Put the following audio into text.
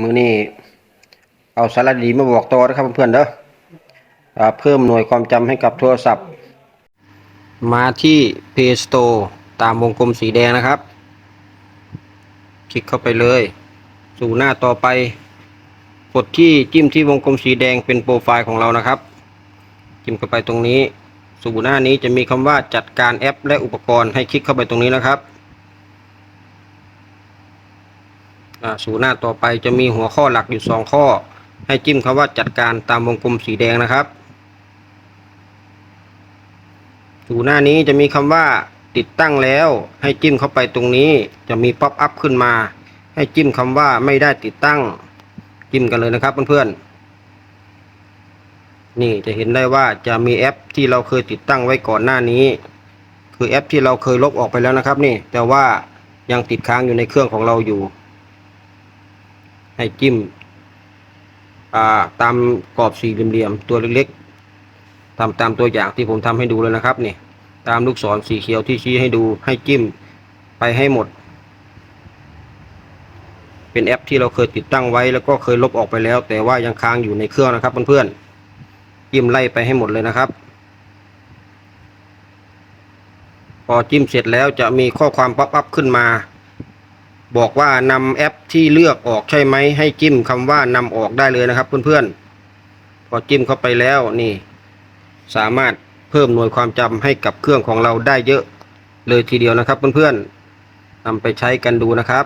มือนี้เอาสารดีมาบอกต่อนะครับเพื่อนๆเด้อเพิ่มหน่วยความจำให้กับโทรศัพท์ มาที่ Play Store ตามวงกลมสีแดงนะครับ คลิกเข้าไปเลย สู่หน้าต่อไป กดที่จิ้มที่วงกลมสีแดงเป็นโปรไฟล์ของเรานะครับ จิ้มเข้าไปตรงนี้ สู่หน้านี้จะมีคำว่าจัดการแอปและอุปกรณ์ให้คลิกเข้าไปตรงนี้นะครับ อ่า สู่หน้าต่อไปจะมีหัวข้อหลักอยู่สองข้อ ให้จิ้มคำว่าจัดการตามวงกลมสีแดงนะครับสู่หน้านี้จะมีคำว่าติดตั้งแล้ว ให้จิ้มเข้าไปตรงนี้ จะมีป๊อปอัพขึ้นมา ให้จิ้มคำว่าไม่ได้ติดตั้ง จิ้มกันเลยนะครับเพื่อนๆนี่จะเห็นได้ว่าจะมีแอปที่เราเคยติดตั้งไว้ก่อนหน้านี้ คือแอปที่เราเคยลบออกไปแล้วนะครับ นี่ แต่ว่ายังติดค้างอยู่ในเครื่องของเราอยู่ ให้จิ้มาตามกรอบสี่เหลี่ยมตัวเล็กๆทำตามตัวอย่างที่ผมทำให้ดูเลยนะครับนี่ตามลูกศรสีเขียวที่ชี้ให้ดูให้จิ้มไปให้หมด เป็นแอปที่เราเคยติดตั้งไว้แล้วก็เคยลบออกไปแล้ว แต่ว่ายังค้างอยู่ในเครื่องนะครับเพื่อนๆจิ้มไล่ไปให้หมดเลยนะครับ พอจิ้มเสร็จแล้วจะมีข้อความป๊อปอัพขึ้นมา บอกว่านำแอปที่เลือกออกใช่ไหมให้จิ้มคำว่านำออกได้เลยนะครับเพื่อนๆพอจิ้มเข้าไปแล้วนี่ สามารถเพิ่มหน่วยความจำให้กับเครื่องของเราได้เยอะเลยทีเดียวนะครับเพื่อนๆนำไปใช้กันดูนะครับ